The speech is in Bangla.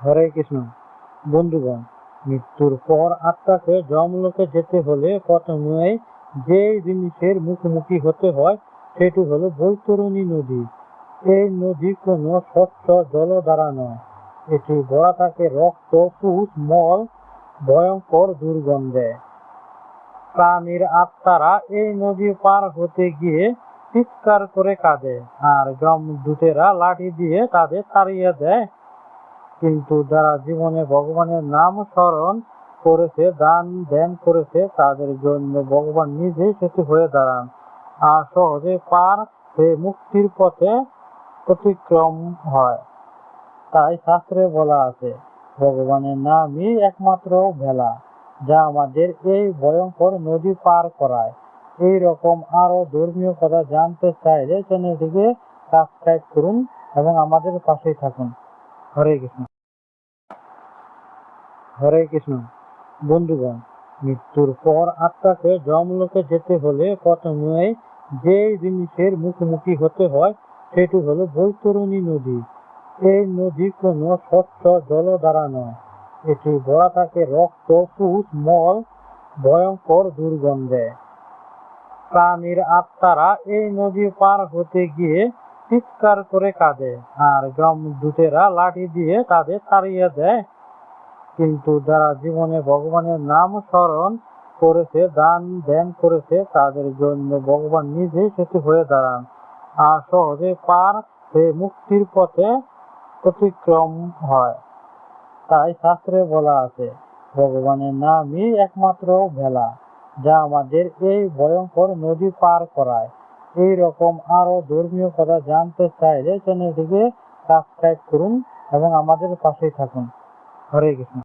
হরে কৃষ্ণ। বন্ধুগণ, মৃত্যুর পর আত্মাকে জমলোকে যেতে হলে প্রথমে যে জিনিসের মুখোমুখি হতে হয়, সেটি হলো বৈতরণী নদী। এই নদী কোনো স্বচ্ছ জল দ্বারা নয়। এটি ভরা থাকে রক্ত পুষ মল, ভয়ঙ্কর দুর্গন্ধে। প্রাণীর আত্মারা এই নদী পার হতে গিয়ে চিৎকার করে কাঁদে, আর যমদূতেরা লাঠি দিয়ে তাদের তাড়িয়ে দেয়। কিন্তু যারা জীবনে ভগবানের নাম স্মরণ করেছে, দান, ধ্যান করেছে, তাদের জন্য ভগবান নিজেই সেতু হয়ে দাঁড়ান। আর সহজে পার হয়ে মুক্তির পথে অতিক্রম হয়। তাই শাস্ত্রে বলা আছে, ভগবানের নামই একমাত্র ভেলা, যা আমাদের এই ভয়ঙ্কর নদী পার করায়। এই রকম আরও ধর্মীয় কথা জানতে চাইলে চ্যানেলটিকে সাবস্ক্রাইব করুন এবং আমাদের পাশেই থাকুন। হরে কৃষ্ণ। হরে কৃষ্ণ। বন্ধুগণ, মৃত্যুর পর আত্মাকে জমলোকে যেতে হলে প্রথমে যে জিনিসের মুখোমুখি হতে হয়, সেটি হলো বৈতরণী নদী। এই নদী কোনো স্বচ্ছ জল দ্বারা নয়। এটি ভরা থাকে রক্ত পুষ মল, ভয়ঙ্কর দুর্গন্ধে। প্রাণীর আত্মারা এই নদী পার হতে গিয়ে চিৎকার করে কাঁদে, আর যমদূতেরা লাঠি দিয়ে তাদের তাড়িয়ে দেয়। কিন্তু যারা জীবনে ভগবানের নাম স্মরণ করেছে, দান ধ্যান করেছে, তাদের জন্য ভগবান নিজেই সেটি হয়ে দাঁড়ান। আর সহজে পার হয়ে মুক্তির পথে অতিক্রম হয়। তাই শাস্ত্রে বলা আছে, ভগবানের নামই একমাত্র ভেলা, যা আমাদের এই ভয়ঙ্কর নদী পার করায়। এই রকম আরও ধর্মীয় কথা জানতে চাইলে চ্যানেলটিকে সাবস্ক্রাইব করুন এবং আমাদের পাশেই থাকুন। हरे कृष्ण।